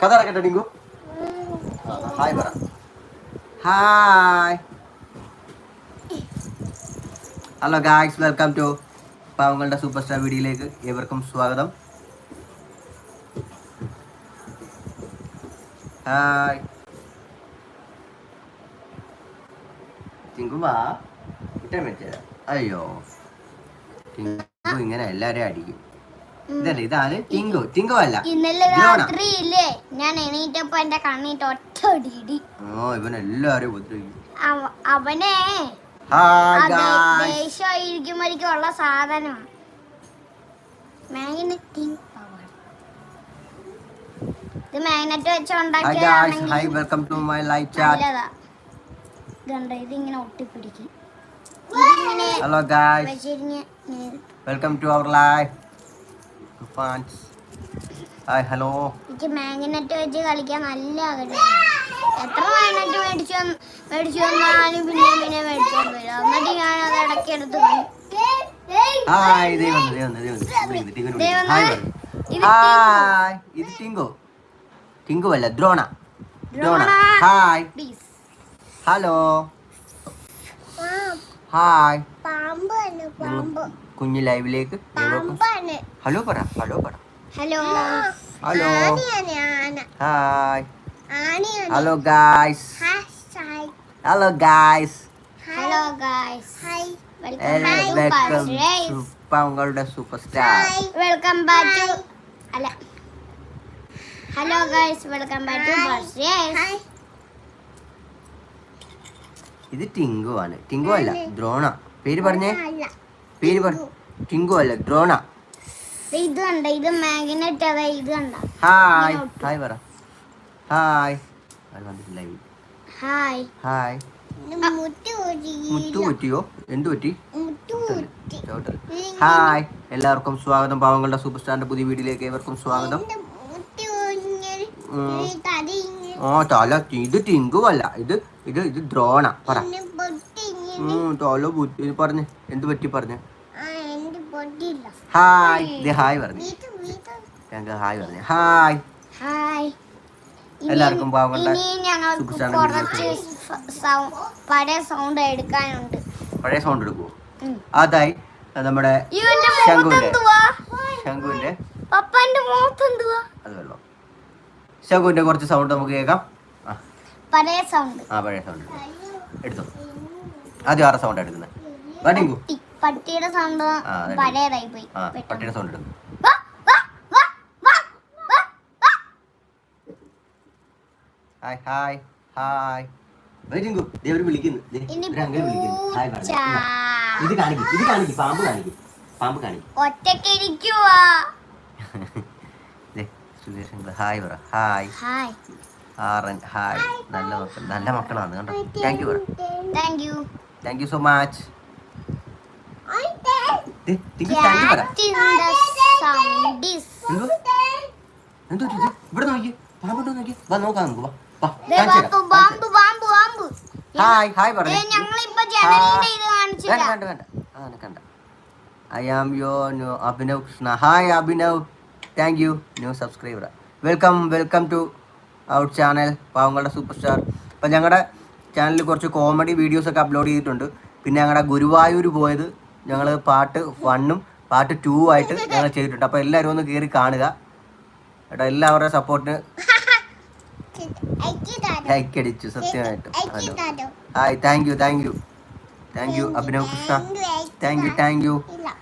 കഥ അടക്കട്ടെ ഡിങ്കു. ഹായ് പറ. Hi hello guys welcome to പാവങ്ങളുടെ സൂപ്പർ സ്റ്റാർ വീഡിയോയിലേക്ക് ഏവർക്കും സ്വാഗതം. ഹായ് ടിങ്കു വാ. ഇട്ടാൻ പറ്റില്ല അയ്യോ. ടിങ്കു ഇങ്ങനെ എല്ലാവരെയും അടിക്കും. ഇതല്ലേ ഇതാണ് ടിങ്കു. ടിങ്കു അല്ല ഇന്നലെ രാത്രി ഇല്ലേ ഞാൻ എണീറ്റപ്പോ എന്റെ കണ്ണീട്ട് ഒറ്റ ഓ ഇവൻ എല്ലാരും ഉപദ്രവിക്കും അവനെ. ദേഷ്യമായിരിക്കുമ്പോഴേക്കും ഉള്ള സാധനമാണ് മാഗ്നറ്റിംഗ് പവർ ഇത് മാഗ്നറ്റ് വെച്ച് ഉണ്ടാക്കിയതാണെങ്കിൽ ഇതിങ്ങനെ ഒട്ടിപ്പിടിക്കും. Hello guys welcome to our live fans. Hi hello. എനിക്ക് മാഗ്നറ്റ് വെച്ച് കളിക്കാൻ നല്ല ആഗ്രഹം. എത്ര മാഗ്നറ്റ് മേടിച്ചു മേടിച്ചു വന്നാലും പിന്നെ പിന്നെ മേടിച്ചോണ്ട് വരും എന്നിട്ട് ഞാൻ അത് ഇടയ്ക്ക് എടുത്ത്. ഹായ്. ഹായ് ഇത് ടിങ്കു. ടിങ്കു. അല്ല Drona. Drona. Hi. Hello. Hi. പാമ്പാണ് നിങ്ങൾ കുഞ്ഞു ലൈവിലേക്ക് ഹലോ പറ ഹലോ പറ. ഹലോ. ഹലോ. ആന hi. Hello guys. Hello guys. Hello guys. Hi. Welcome to പാവങ്ങളുടെ super star welcome back to അല്ല. Hello guys welcome back to ഇത് ടിങ്കു ആണ് ടിങ്കു അല്ല ദ്രോണ. പേര് പറഞ്ഞേ? പേര് പറ. ടിങ്കു അല്ല ദ്രോണ ഇത് കണ്ട ഇത് മാഗ്നറ്റ് അതാ ഇത് കണ്ട. ഹായ്. ഹായ് പറ. ഹായ്. ഹായ്. ഹായ്. മുത്തു പറ്റിയോ എന്തു പറ്റി ഹായ്. എല്ലാവർക്കും സ്വാഗതം. പാവങ്ങളുടെ സൂപ്പർ സ്റ്റാറിന്റെ പുതിയ വീഡിയോയിലേക്ക് ഏവർക്കും സ്വാഗതം. ഓ തല ഇത് ടിങ്കു അല്ല. ഇത് ഇത് ഇത് ദ്രോണ പറ. തല ബുദ്ധി പറഞ്ഞ്. എന്ത് പറ്റി പറഞ്ഞ്? ഹായ്. ഇത് ഹായ് പറഞ്ഞു. ഞങ്ങൾ ഹായ് പറഞ്ഞു. ഹായ്. ഹായ്. എല്ലാവർക്കും പഴയ സൗണ്ട് എടുക്കാനുണ്ട്. പഴയ സൗണ്ട് എടുക്കുമോ അതായി നമ്മുടെ ശംഖുവിന്റെ ശംഖുവിന്റെ പപ്പന്റെ അത് വെള്ളം. ശംഖുവിന്റെ കുറച്ച് സൗണ്ട് നമുക്ക് കേൾക്കാം. പഴയ സൗണ്ട് ആ പഴയ സൗണ്ട് എടുത്തോ. ആദ്യം ആറ് സൗണ്ട് എടുക്കുന്നത്? വാടിങ്കു. പട്ടി പട്ടിയുടെ സൗണ്ട് പഴയതായി പോയി. പട്ടിയുടെ സൗണ്ട് എടുക്കും. ഹായ് ഹായ് ഹായ് വരിങ്കു ദേ ഒരു വിളിക്കുന്നു. അങ്ങനെ വിളിക്കുന്നു. ഹായ് പറഞ്ഞു ഇത് കാണിക്കും ഇത് കാണിക്കും പാമ്പ് കാണിക്കും പാമ്പ് കാണിക്കും. സുരേഷ് അങ്കിൾ ഹായ് പറ. ഹായ് ഹായ് ആറൻ ഹായ് നല്ല മക്കൾ നല്ല മക്കളാണ് കണ്ടോ? താങ്ക് യു പറ. Thank you thank you so much? ഇവിടെ നോക്കി പാമ്പുണ്ടോ നോക്കി വാ നോക്കാം നമുക്ക് വാ ഹായ് ഹായ് പറഞ്ഞു. ഞങ്ങളിപ്പോ ജനലിന്റെ ഇത് കാണിച്ചില്ല. വേണ്ട വേണ്ട വേണ്ട. അതാണ് കണ്ട I am yo new Abhinav Krishna hi Abhinav thank you new subscriber welcome welcome to our channel പാവങ്ങളുടെ സൂപ്പർ സ്റ്റാർ അപ്പം ഞങ്ങളുടെ ചാനലിൽ കുറച്ച് കോമഡി വീഡിയോസ് ഒക്കെ അപ്ലോഡ് ചെയ്തിട്ടുണ്ട്. പിന്നെ ഞങ്ങളുടെ ഗുരുവായൂർ പോയത് ഞങ്ങൾ പാട്ട് വണ്ണും പാട്ട് ടൂ ആയിട്ട് ഞങ്ങൾ ചെയ്തിട്ടുണ്ട്. അപ്പോൾ എല്ലാവരും ഒന്ന് കയറി കാണുക. കേട്ടോ എല്ലാവരുടെ സപ്പോർട്ടിന് ടിച്ചു സത്യമായിട്ടും. Hello. Hi thank you thank you thank you Abhinav Krishna. Thank you thank you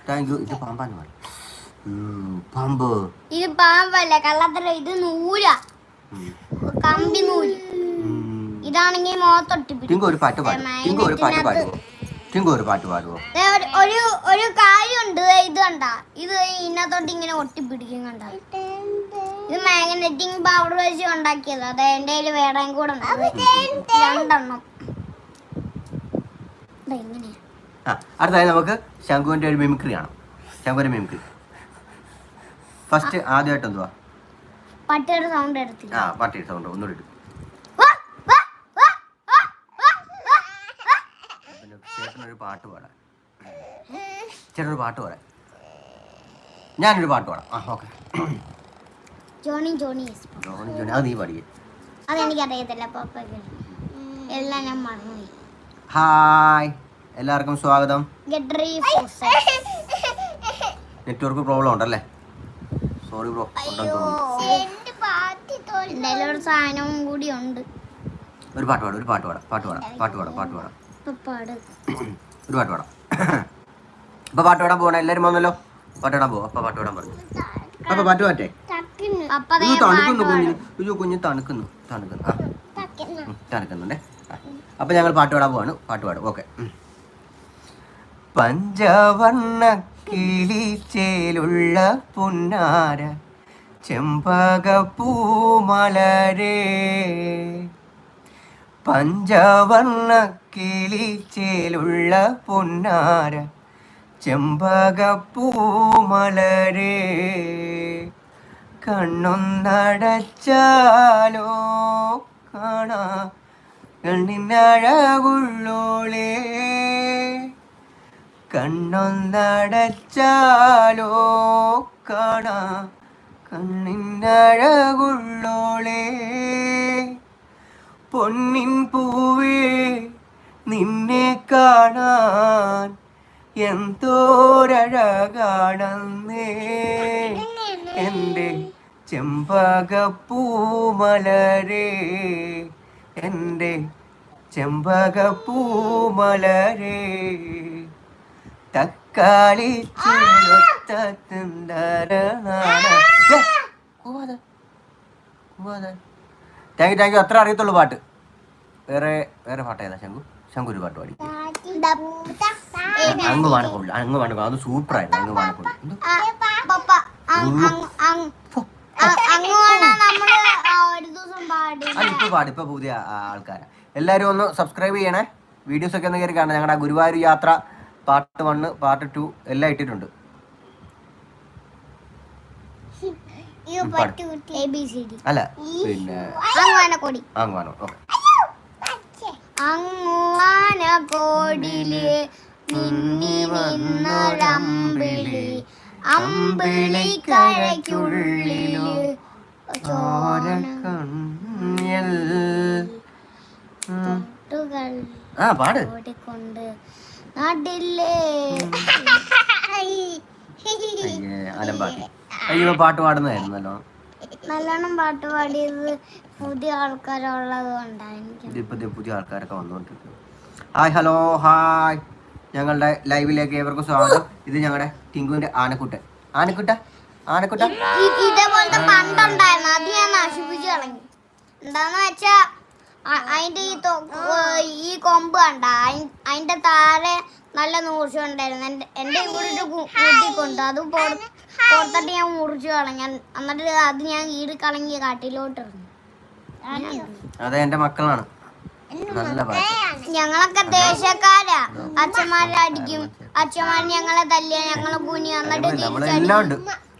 thank you ഇത് പാമ്പാന്ന് പറയും പാമ്പ്. ഇത് പാമ്പല്ല കള്ളത്തരം. ഇത് നൂല. കമ്പി നൂൽ. ഇതാണെങ്കിൽ ടിങ്കു ഒരു പാട്ട് പാടും. ടിങ്കു ഒരു പാട്ട് പാടുവോ? ടിങ്കു ഒരു പാട്ട് പാടുവോ? ഒരു- ഒരു കാര്യമുണ്ട്. ഇത് കണ്ട. ഇത് ഇതിനകത്തോട്ട് ഇങ്ങനെ ഒട്ടിപ്പിടിക്കും കണ്ട. ഇത് മാഗ്നറ്റിംഗ് പൗഡർ വെച്ച് ഉണ്ടാക്കിയത്. അത് എന്റെ കയ്യിൽ വേറെ കൂടെ രണ്ടെണ്ണം. ആ അടുത്തതായി നമുക്ക് ശംഖുവിന്റെ ഒരു മിമിക്രി കാണാം. ശംഖുവിന്റെ മിമിക്രി ഫസ്റ്റ് ആദ്യമായിട്ട് എന്തുവാ? പട്ടിയുടെ സൗണ്ട് എടുത്തില്ല. ആ പാട്ടിയുടെ സൗണ്ട് ഒന്നുകൂടി ഇട്ടു വാ, വാ, വാ, വാ, വാ, വാ, വാ. പിന്നെ ചേട്ടനൊരു പാട്ട് പാടാം. ചേട്ടനൊരു പാട്ട് പാടാം. ഞാനൊരു പാട്ട് പാടാം. ആ okay. Johnny Johnny Johnny Johnny അത് നീ പാടിയേ. അതെനിക്കറിയത്തില്ല പപ്പയ്ക്ക് എല്ലാം ഞാൻ മറന്നുപോയി ഹായ്. എല്ലാവർക്കും സ്വാഗതം. ഗെറ്റ് റീ നെറ്റ്വർക്ക് പ്രോബ്ലം ഉണ്ടല്ലേ? സോറി ബ്രോ ഒരു സാധനവും കൂടി ഉണ്ട്. ഒരു പാട്ട് പാടാം ഒരു പാട്ട് പാടാം. പാട്ട് പാടാം പാട്ട് പാടാം പാട്ട് പാടാം. ഒരു പാട്ട് പാടാം. അപ്പൊ പാട്ട് പാടാൻ പോകണം എല്ലാവരും വന്നല്ലോ? പാട്ട് പാടാൻ പോവാ. അപ്പൊ പാട്ട് പാടാൻ പറഞ്ഞു. അപ്പൊ പാട്ട് പാറ്റേ തണുക്കുന്നു. കുഞ്ഞു കുഞ്ഞിന്. അയ്യോ കുഞ്ഞ് തണുക്കുന്നു. തണുക്കുന്നു. തണുക്കുന്നുണ്ടേ? അപ്പൊ ഞങ്ങൾ പാട്ട് പാടാൻ പോവാണ്. പാട്ട് പാടും. ഓക്കെ. പഞ്ചവർണ കിളിച്ചേലുള്ള പുന്നാര ചെമ്പകപ്പൂമലരേ. പഞ്ചവർണ കിളിച്ചേലുള്ള പൊന്നാര ചെമ്പകപ്പൂമലരേ. കണ്ണൊന്നടച്ചാലോ കാണാ കണ്ണിനഴകുള്ളോളേ കണ്ണൊന്നടച്ചാലോ കാണാ കണ്ണിനഴകുള്ളോളേ. പൊന്നിൻ പൂവേ നിന്നെ കാണാൻ എന്തോരഴകാണെന്നേ. എന്റെ ചെമ്പകപ്പൂമലരേ എന്റെ ചെമ്പകപ്പൂമലരേ. തക്കാളി താങ്ക് യു താങ്ക് യു അത്ര അറിയത്തുള്ളൂ പാട്ട്. വേറെ വേറെ പാട്ടായിരുന്നു ശങ്കു ശങ്കു ഒരു പാട്ട് പാടിക്കും. അങ്ങ് വാണക്കൊള്ളു അങ്ങ് വാണക്കൊള്ളു അത് സൂപ്പറായിരുന്നു അങ്ങ് വാണക്കൊള്ളു ദിവസം പാടി ഇപ്പൊ പുതിയ ആൾക്കാരാ. എല്ലാരും ഒന്ന് സബ്സ്ക്രൈബ് ചെയ്യണേ. വീഡിയോസ് ഒക്കെ ഒന്ന് കയറി കാണാം ഞങ്ങളുടെ ഗുരുവായൂർ യാത്ര പാർട്ട് വണ് പാർട്ട് ടു എല്ലാം ഇട്ടിട്ടുണ്ട്. അല്ല പിന്നെ അങ്ങ് വാണോ ഓക്കെ. അങ്ങാനക്കോടിൽ നിന്നി നിന്നൊരമ്പിളി. അമ്പിളി കഴയ്ക്കുള്ളിൽ ഓടിക്കൊണ്ട് നാട്ടില്ലേ അയ്യേ, അലമ്പാക്കി. അയ്യോ പാട്ട് പാടുന്നതായിരുന്നല്ലോ നല്ലോണം പാട്ട് പാടിയത്. പുതിയ ആൾക്കാരുള്ളത് ദേ പുതിയ ആൾക്കാരൊക്കെ വന്നുകൊണ്ടിരിക്കും ഹായ് ഹലോ ഹായ് ഞങ്ങളുടെ ലൈവിലേക്ക് ഏവർക്കും സ്വാഗതം. ഇത് ഞങ്ങളുടെ ടിങ്കുവിന്റെ ആനക്കുട്ടൻ. ആനക്കുട്ട? ആനക്കുട്ട? ഇ- ഇതേപോലത്തെ പണ്ടുണ്ടായിരുന്നു. അത് ഞാൻ നശിപ്പിച്ചു കളഞ്ഞു. എന്താന്ന് വെച്ചാ അതിന്റെ ഈ ഈ കൊമ്പ് കണ്ട അതിന്റെ താഴെ നല്ല നൂർച്ച ഉണ്ടായിരുന്നു. എന്റെ എന്റെ കൂടെ കൂട്ടിക്കൊണ്ട്. അത് പുറ- ഞാൻ മുറിച്ചു കളഞ്ഞു. എന്നിട്ട് അത് ഞാൻ ഈട് കളങ്ങി കാട്ടിലോട്ട് എറിഞ്ഞു. അതെ എന്റെ മക്കളാണ്. നല്ല ഞങ്ങളൊക്കെ ദേശക്കാരാ. അച്ഛന്മാരെ അടിക്കും അച്ഛന്മാർ ഞങ്ങളെ തല്ലിയ ഞങ്ങളെ കുനി എന്നിട്ട് നമ്മളെല്ലാം ഉണ്ട്.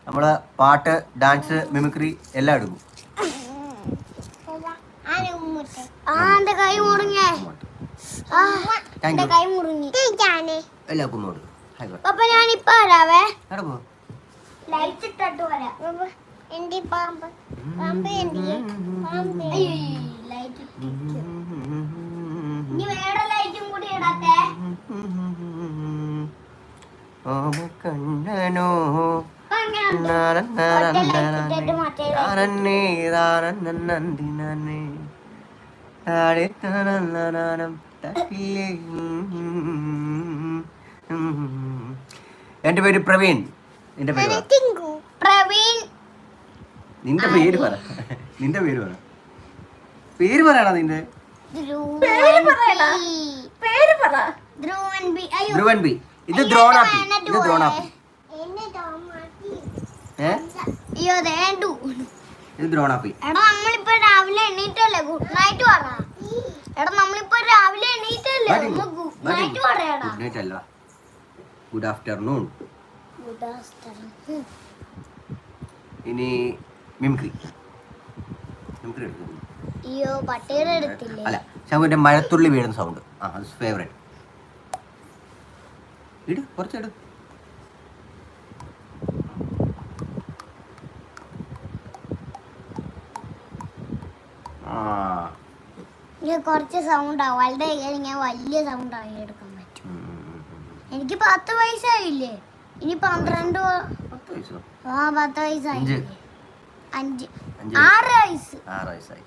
നമ്മൾ പാട്ട് ഡാൻസ് മിമിക്രി എല്ലാം എടുക്കും. കൈ മുറിഞ്ഞേ കൈ മുറിഞ്ഞു അപ്പൊ ഇപ്പൊ വരാവേ. ലൈറ്റ് ഇട്ടിട്ട് വരാം. എന്റെ പാമ്പ്? പാമ്പ് ലൈറ്റ് ഇനി വേറെ ലൈറ്റും കൂടി ഇടട്ടെ ഓമക്കണ്ണനോ എന്റെ പേര് പ്രവീൺ. എന്റെ പേര് പ്രവീൺ നിന്റെ പേര് പറ. നിന്റെ പേര് പറ. പേര് പറയണോ നിന്റെ. ധ്രുവൻ ബി. അയ്യോ. ധ്രുവൻ ബി. ഇത് ദ്രോണാപ്പി. ഇത് ദ്രോണാപ്പി. ഇത് ദ്രോണാപ്പി. എടാ നമ്മളിപ്പോ രാവിലെ എണീറ്റല്ലേ? ഗുഡ് നൈറ്റ് പറ. എടാ നമ്മളിപ്പോ രാവിലെ എണീറ്റല്ലേ? ഗുഡ് നൈറ്റ് പറയടാ. ഗുഡ് നൈറ്റ് അല്ല. Good afternoon. Good afternoon. ഇനി മിമിക്രി. മിമിക്രി എടുക്കുന്നു അയ്യോ പട്ടിയുടെ എടുത്തില്ലേ? അല്ല ശങ്കുവിന്റെ മഴത്തുള്ളി വീഴുന്ന സൗണ്ട് ആ അത് ഫേവറേറ്റ് ഇട് കുറച്ചിട് കുറച്ച് സൗണ്ട് ആവും. വലുതായി ഞാൻ വലിയ സൗണ്ട് ആയി എടുക്കാൻ പറ്റും. എനിക്ക് പത്ത് വയസ്സായില്ലേ ഇനി പന്ത്രണ്ട് ആ പത്ത് പൈസ. ആ പത്ത് വയസ്സായില്ലേ അഞ്ച്. ആറ് വയസ്സ്. ആറ് വയസ്സായി.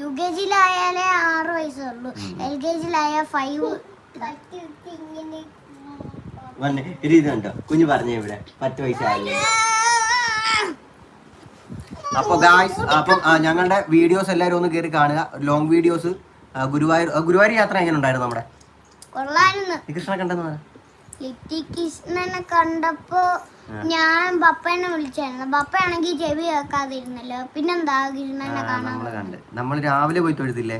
യു കെ ജിയിലായാലേ ആറ് വയസ്സുള്ളൂ. എൽ കെ ജിയിലായ ഫൈവ്. വന്നെ ഇത് ഇത് കണ്ടോ? കുഞ്ഞു പറഞ്ഞ ഇവിടെ പത്ത് വയസ്സായില്ലേ? അപ്പൊ ഗായ്സ് അപ്പം ഞങ്ങളുടെ വീഡിയോസ് എല്ലാരും ഒന്ന് കേറി കാണുക. ലോങ് വീഡിയോസ് ഗുരുവായൂർ ഗുരുവായൂർ യാത്ര എങ്ങനെ ഉണ്ടായിരുന്നു നമ്മുടെ? കൃഷ്ണനെ കണ്ടെന്ന് കൃഷ്ണനെ കണ്ടപ്പോ. ഞാൻ ബപ്പനെ വിളിച്ചായിരുന്നു. ബപ്പയാണെങ്കിൽ ചെവി കേൾക്കാതിരുന്നല്ലോ. പിന്നെന്താ കൃഷ്ണനെ കാണാൻ? നമ്മൾ കണ്ട്. നമ്മൾ രാവിലെ പോയി തൊഴുതില്ലേ?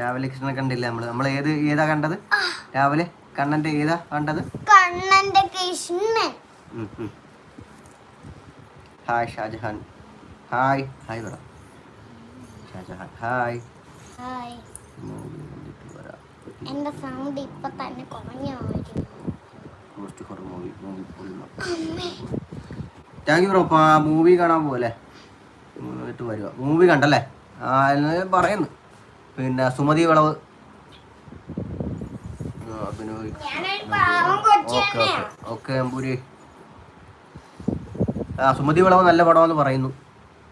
രാവിലെ കൃഷ്ണനെ കണ്ടില്ല നമ്മൾ? നമ്മൾ ഏത് ഏതാ കണ്ടത്? രാവിലെ കണ്ണന്റെ ഏതാ കണ്ടത്? കണ്ണന്റെ Krishnan. Hi Shajahan. Hi hi പറ. ഷാജഹാൻ. ഹായ് ഹായ് എന്റെ സൗണ്ട് ഇപ്പൊ തന്നെ കുറഞ്ഞു post horror movie thank you bro അപ്പോൾ ആ മൂവി കാണാൻ പോകല്ലേ മൂന്നിട്ട് വരിക. മൂവി കണ്ടല്ലേ? ആ പറയുന്നു. പിന്നെ സുമതി വിളവ്. Okay okay. ഓക്കെ അമ്പൂരി. ആ സുമതി വിളവ് നല്ല പടമെന്ന് പറയുന്നു.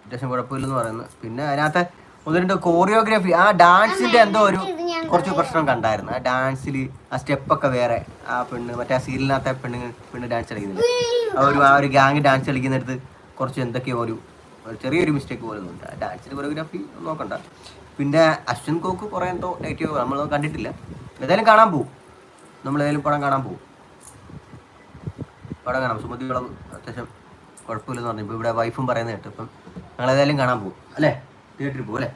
അത്യാവശ്യം കുഴപ്പമില്ലെന്ന് പറയുന്നു. പിന്നെ അതിനകത്ത് ഒന്ന് രണ്ട് കോറിയോഗ്രാഫി ആ ഡാൻസിന്റെ എന്തോ ഒരു കുറച്ച് പ്രശ്നം കണ്ടായിരുന്നു. ആ ഡാൻസിൽ ആ സ്റ്റെപ്പൊക്കെ വേറെ. ആ പെണ്ണ് മറ്റേ ആ സീരിയലിനകത്തെ പെണ്ണ് പെണ്ണ് ഡാൻസ് കളിക്കുന്നുണ്ട് ആ ഒരു ആ ഒരു ഗാങ് ഡാൻസ് കളിക്കുന്നിടത്ത് കുറച്ച് എന്തൊക്കെയോ ഒരു ചെറിയൊരു മിസ്റ്റേക്ക് പോലെ ഉണ്ട് ആ ഡാൻസിൽ കൊറിയോഗ്രാഫി നോക്കണ്ട. പിന്നെ അശ്വിൻ കോക്ക് കുറേ എന്തോ നെഗറ്റീവ് നമ്മൾ കണ്ടിട്ടില്ല. ഏതായാലും കാണാൻ പോകും നമ്മൾ ഏതായാലും പടം കാണാൻ പോകും പടം കാണാം. സുമതി വിളവ് അത്യാവശ്യം കുഴപ്പമില്ലെന്ന് പറഞ്ഞു. ഇപ്പോൾ ഇവിടെ വൈഫും പറയുന്നത് കേട്ടു. ഇപ്പം ഞങ്ങൾ ഏതായാലും കാണാൻ പോകും അല്ലേ? തിയേറ്ററിൽ പോകും അല്ലേ?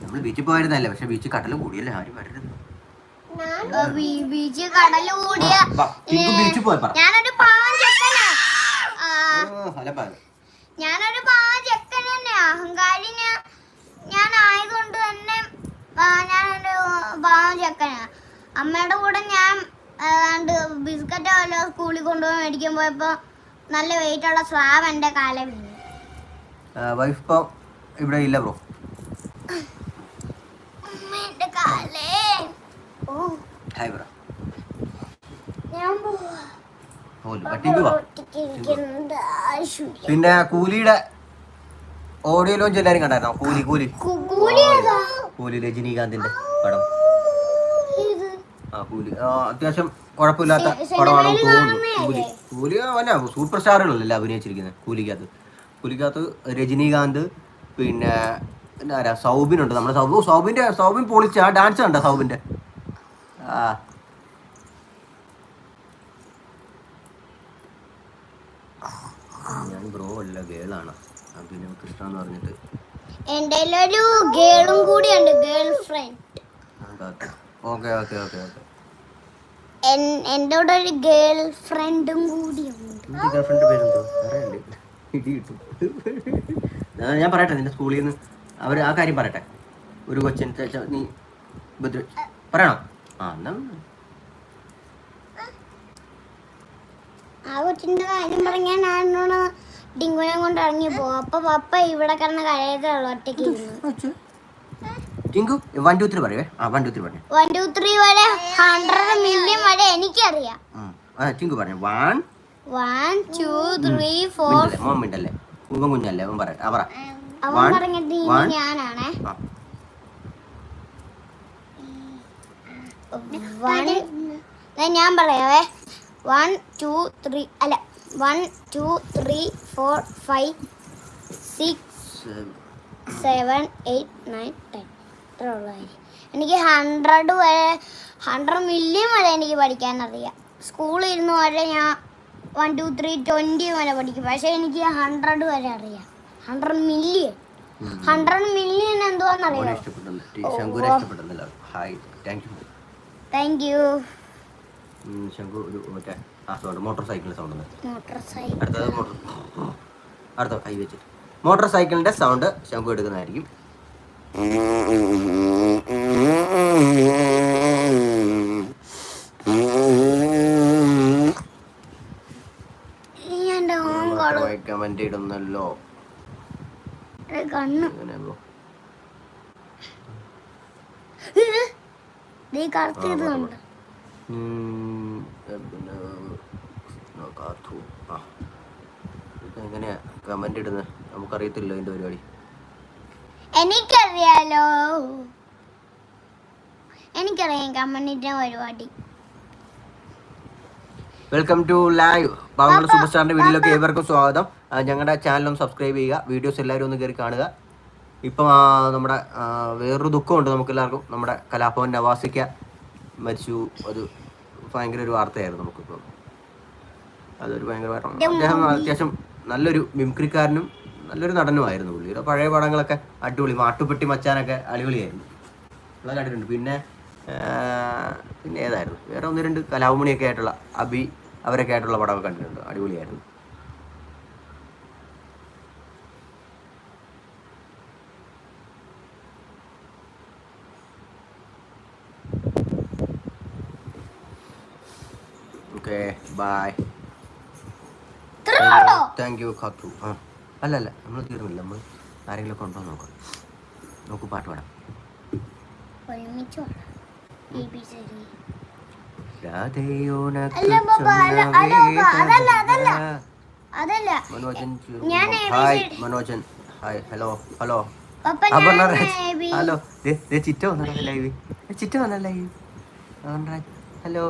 നമ്മൾ ബീച്ചിൽ പോയിരുന്നല്ലേ പക്ഷെ ബീച്ച് കടൽ കൂടിയല്ലേ? ആരും വരരുത്. ബീച്ച് കടൽ കൂടിയ ബീച്ചിൽ പോയി പറ. ഞാനൊരു പാവം ചെക്കനാ. ഞാനൊരു പാവം ചെക്കൻ തന്നെ അഹങ്കാരി ഞാൻ ആയതുകൊണ്ട് തന്നെ ഞാനൊരു പാവം ചെക്കനാ അമ്മയുടെ കൂടെ ഞാൻ ഏതാണ്ട് ബിസ്ക്കറ്റ് വല്ലോ സ്കൂളിൽ കൊണ്ടുപോയി മേടിക്കാൻ പോയപ്പോ നല്ല വെയിറ്റ് ഉള്ള സ്ലാബ് എന്റെ കാലം വൈഫ് ഇപ്പം ഇവിടെ ഇല്ല ബ്രോ അമ്മ എന്റെ കാലേ ഓ ഹായ് ബ്രോ. പിന്നെ. കൂലിയുടെ ഓഡിയോ ലോഞ്ച് എല്ലാരും കണ്ടായിരുന്നോ? കൂലി കൂലി. കൂലി രജനീകാന്തിന്റെ പടം. ആ കൂലി. അത്യാവശ്യം കുഴപ്പമില്ലാത്ത പടമാണെന്ന് തോന്നുന്നു കൂലി. കൂലി. അവനാ സൂപ്പർ സ്റ്റാറുകളല്ലേ അഭിനയിച്ചിരിക്കുന്നത്? കൂലിക്കകത്ത്. കൂലിക്കകത്ത് രജനീകാന്ത് പിന്നെ പിന്നെ ആരാ? സൗബിനുണ്ട്. നമ്മുടെ സൗബ്. സൗബിന്റെ സൗബിൻ പൊളിച്ച. ആ ഡാൻസ് കണ്ട സൗബിന്റെ? ആ. ഞാൻ ബ്രോ അല്ല ഗേളാണ് അഭിനവ് കൃഷ്ണ എന്ന് പറഞ്ഞിട്ട്. എന്റെ ഒരു ഗേളും കൂടിയുണ്ട് girl friend okay okay okay okay. എന്റെ കൂടെ ഒരു ഗേൾ ഫ്രണ്ടും കൂടിയുണ്ട് പേരെന്തോ? അറിയണ്ടേ ഇടി കിട്ടും ഞാൻ പറയട്ടെ നിന്റെ സ്കൂളിൽ നിന്ന്? അവർ ആ കാര്യം പറയട്ടെ. ഒരു കൊച്ചിൻ നീ ഉപദ്ര പറയണോ? ആ എന്നാ ആ കൊച്ചിന്റെ കാര്യം പറഞ്ഞാൽ ഡിങ്കുനെ കൊണ്ട് ഇറങ്ങി പോകും അപ്പൊ പപ്പ ഇവിടെ കിടന്ന് കഴിയത്തുള്ളൂ ഒറ്റയ്ക്ക് ടിങ്കു വൺ ടു ത്രീ പറയുവേ ആ വൺ ടു ത്രീ പറഞ്ഞു വൺ ടു ത്രീ വരെ ഹൺഡ്രഡ് മില്യൺ വരെ എനിക്കറിയാം. ടിങ്കു പറഞ്ഞു one. One two three four. മോൻ മിണ്ടല്ലേ? കുഞ്ഞല്ലേ അവൻ പറ പറ. അവൻ പറഞ്ഞത് ഇനി ഞാനാണേ. ഞാൻ പറയാവേ. വൺ ടു ത്രീ അല്ല one two three four five six. Seven eight nine ten ഇത്ര ഉള്ളതായിരിക്കും എനിക്ക് ഹൺഡ്രഡ് വരെ ഹൺഡ്രഡ് മില്യൺ വരെ എനിക്ക് പഠിക്കാൻ അറിയാം സ്കൂളിൽ ഇരുന്ന് വരെ ഞാൻ വൺ ടു ത്രീ ട്വന്റി വരെ പഠിക്കും. പക്ഷേ എനിക്ക് ഹൺഡ്രഡ് വരെ അറിയാം. Hundred million. ഹൺഡ്രഡ് മില്യൺ എന്തുവാന്നറിയോ? ഇഷ്ടപ്പെട്ടല്ലോ hi thank you thank you Shanku ഒരു മറ്റേ ആ സൗണ്ട് മോട്ടോർ സൈക്കിളിന്റെ സൗണ്ട് അടുത്തത് മോട്ടോർ അടുത്ത കൈ വെച്ചിട്ട്. മോട്ടോർ സൈക്കിളിന്റെ സൗണ്ട് ശംഖു എടുക്കുന്നതായിരിക്കും കമന്റ് ഇടുന്നല്ലോ. കണ്ണ്. നീ കറുത്തത് കണ്ടോ? എങ്ങനെയാ? കമന്റ് ഇടുന്നത് നമുക്കറിയത്തില്ലോ ഇതിന്റെ പരിപാടി. എനിക്കറിയാലോ. എനിക്കറിയാം കമന്റ് ഇടുന്ന പരിപാടി. വെൽക്കം ടു ലൈവ് പാവങ്ങളുടെ സൂപ്പർ സ്റ്റാറിന്റെ വീഡിയോയിലേക്ക് ഏവർക്കും സ്വാഗതം. ഞങ്ങളുടെ ചാനലും സബ്സ്ക്രൈബ് ചെയ്യുക. വീഡിയോസ് എല്ലാവരും ഒന്ന് കയറി കാണുക. ഇപ്പം നമ്മുടെ വേറൊരു ദുഃഖമുണ്ട് നമുക്ക് എല്ലാവർക്കും നമ്മുടെ കലാഭവൻ നവാസിക്ക മരിച്ചു. അത് ഭയങ്കര ഒരു വാർത്തയായിരുന്നു നമുക്കിപ്പം. അതൊരു വാർത്ത. അദ്ദേഹം അത്യാവശ്യം നല്ലൊരു മിംക്രിക്കാരനും നല്ലൊരു നടനുമായിരുന്നു പുള്ളിയുടെ പഴയ പടങ്ങളൊക്കെ അടിപൊളി. മാട്ടുപെട്ടി മച്ചാനൊക്കെ അടിപൊളിയായിരുന്നു. ഉള്ള കണ്ടിട്ടുണ്ട്. പിന്നെ പിന്നെ ഏതായിരുന്നു? വേറെ ഒന്ന് രണ്ട് കലാഭമണിയൊക്കെ ആയിട്ടുള്ള അബി അവരൊക്കെ ആയിട്ടുള്ള പടമൊക്കെ കണ്ടിട്ടുണ്ട്. അടിപൊളിയായിരുന്നു. ഓക്കെ ബൈ ഇത്രയുള്ളോ? താങ്ക് യു ഖാത്തു ആ അല്ല അല്ല നമ്മൾ തീർന്നില്ല. നമ്മൾ ആരെങ്കിലും കൊണ്ടോ നോക്കാം. നോക്കൂ പാട്ട് പാടാം. ഒരുമിച്ച് പാടാം. Manojan hi hello hello. Hello ചിറ്റ വന്നിട്ട് ലൈവ് ചിറ്റ വന്ന ലൈവ് ഹലോ.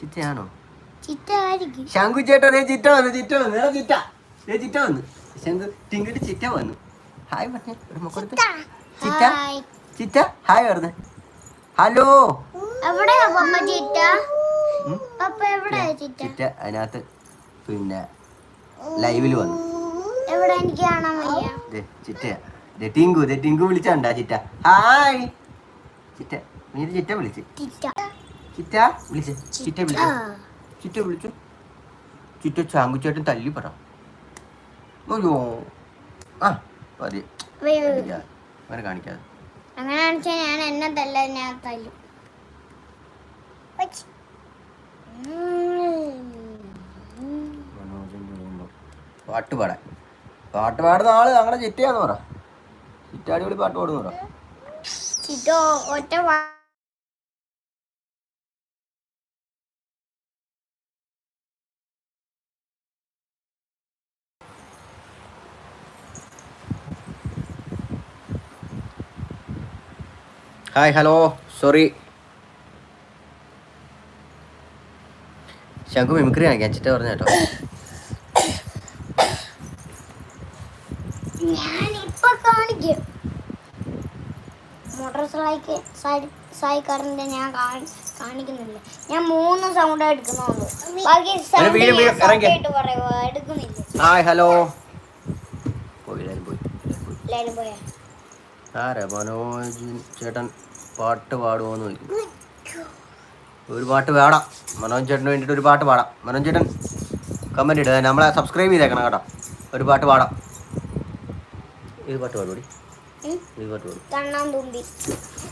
ചിറ്റയാണോ? ശങ്കു ചേട്ടാ ദേ ചിറ്റ വന്നു ചിറ്റ വന്നു. ചിറ്റ. ദേ ചിറ്റ വന്നു. ശങ്കു ടിങ്കിട്ട് ചിറ്റ വന്നു. ഹായ് പറഞ്ഞേ ഒരു മുഖത്ത് ചിറ്റ. ചിറ്റ ഹായ് പറഞ്ഞേ ഹലോ ചിറ്റ അതിനകത്ത് പിന്നെ ലൈവിൽ വന്നു. ചിറ്റ ടിങ്കു ടിങ്കു വിളിച്ചാണ്ടാ ചിറ്റ ഹായ് ചിറ്റ നീ ചിറ്റ വിളിച്ച്. ചിറ്റ ചിറ്റ വിളിച്ച്. ചിറ്റ വിളിച്ചു. ചിറ്റ വിളിച്ചു. ചിറ്റ ചാങ്കുച്ചേട്ടൻ തല്ലി പറ. അയ്യോ. ആ മതി. വേ- വേ- വേ. ഇല്ല, അവരെ കാണിക്കാതെ. അങ്ങനെ കാണിച്ചാൽ ഞാൻ എന്നെ തല്ല ഞാൻ തല്ലും പാട്ട് പാടാൻ പാട്ട് പാടുന്ന ആൾ അങ്ങനെ ചിറ്റയാന്ന് പറ. ചിറ്റാടിപൊളി പാട്ട് പാടുന്നു പറ. ചിറ്റോ ഒറ്റ വാ- hi hello. Sorry. Shanku mimicry കാണിക്കാൻ ചിറ്റ പറഞ്ഞ കേട്ടോ. ഞാൻ മോട്ടോർ സൈക്കിൾ ഞാൻ കാണി- കാണിക്കുന്നില്ല. ഞാൻ മൂന്ന് സൗണ്ട് എടുക്കുന്നുള്ളൂ. ബാക്കി എടുക്കുന്നില്ല. Hi hello. പോയി പോയാ? ആരാ? മനോജ് ചേട്ടൻ പാട്ട് പാടുമോന്ന് ചോദിക്കും ഒരു പാട്ട് പാടാം. മനോജ് ചേട്ടന് വേണ്ടിയിട്ട് ഒരു പാട്ട് പാടാം. മനോജ് ചേട്ടൻ കമന്റ് ഇടുക നമ്മളെ സബ്സ്ക്രൈബ് ചെയ്തേക്കണം കേട്ടോ. ഒരു പാട്ട് പാടാം. ഏത് പാട്ട് പാടുപടി. ഏത് പാട്ട് പാടും? കണ്ണാൻ തുമ്പി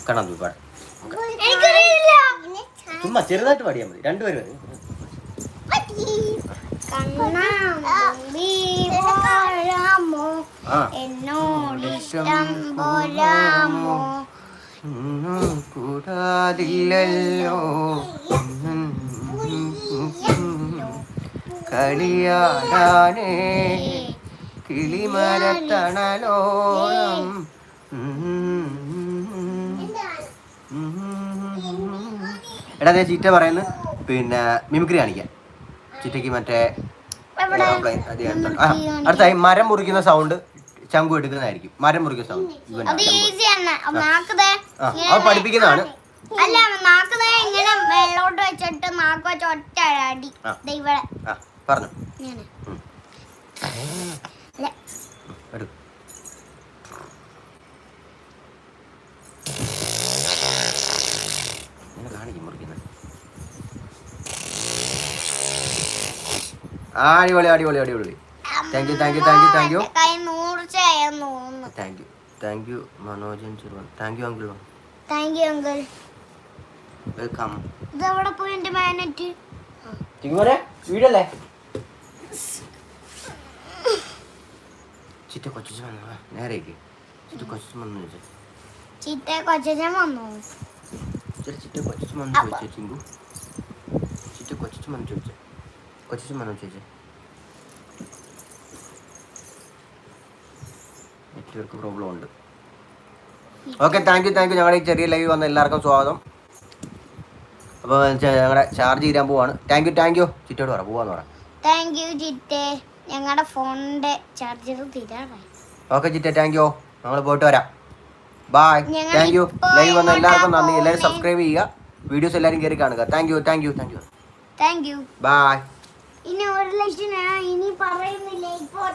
കാണാൻ പോയി പാടാം ചുമ്മാ ചെറുതായിട്ട് പാടിയാൽ മതി. രണ്ടുപേരും എന്നോടിഷ്ടം പോരാമോ ഒന്നും കൂടാതില്ലല്ലോ. കളിയാടാനേ കിളിമരത്തണലോളം. എടാ ചീറ്റ പറയുന്നു. പിന്നെ മിമിക്രി കാണിക്കാം. ചിറ്റയ്ക്ക് മറ്റേ അടുത്ത- അടുത്തായി മരം മുറിക്കുന്ന സൗണ്ട് ചങ്കു എടുക്കുന്നതായിരിക്കും. മരം മുറിക്കുന്ന സൗണ്ട് അത് പഠിപ്പിക്കുന്നതാണ്. അല്ല നാക്കതേ ഇങ്ങനെ വെള്ളോട്ട് വെച്ചിട്ട് നാക്ക് വെച്ച് ഒറ്റ അടി ദേ ഇവിടെ. ആ പറഞ്ഞു ഇങ്ങനെ ഉം. അല്ല, എടു ഇങ്ങനെ കാണിക്കും മുറിക്കുന്നത് ആ, അടിപൊളി അടിപൊളി. അടിപൊളി thank you thank you thank you thank you thank you thank you Manojan Cheruvan thank you uncle thank you uncle welcome ഇതെവിടെ പോയി എന്റെ മാനറ്റ് ഇങ്ങോരെ വീടല്ലേ? ചിറ്റ കൊച്ചു വന്നു. നേരേക്ക് ചിറ്റ കൊച്ചു വന്നു ചിറ്റ കൊച്ചു വന്നു. ചിറ്റ കൊച്ചു വന്നു ചോദിച്ചു ചിങ്കു. ചിറ്റ കൊച്ചു വന്നു ചോദിച്ചേ. കൊച്ചു വന്ന് ചോദിച്ചേ നെറ്റ്വർക്ക് പ്രോബ്ലം ഉണ്ട്. Okay thank you thank you ഞങ്ങളുടെ ഈ ചെറിയ ലൈവ് വന്ന എല്ലാവർക്കും സ്വാഗതം. അപ്പോൾ ഞങ്ങളുടെ ചാർജ് ചെയ്യാൻ പോവാണ്. താങ്ക് യു താങ്ക് യു ചിറ്റോട് പറ പോവാന്ന് പറ. താങ്ക് യു ചിറ്റേ. ഞങ്ങളുടെ ഫോണിന്റെ ചാർജർ തീരാറായി. ഓക്കെ ജിറ്റേ താങ്ക് യു ഞങ്ങൾ പോയിട്ട് വരാം. ബൈ താങ്ക് യു ലൈവ് വന്ന എല്ലാവർക്കും നന്ദി. എല്ലാവരും സബ്സ്ക്രൈബ് ചെയ്യുക. വീഡിയോസ് എല്ലാവരും കയറി കാണുക. Thank you thank you thank you thank you bye ഇനി ഒരു ലക്ഷം ഞാൻ ഇനി പറയുന്നില്ല. ഇപ്പോൾ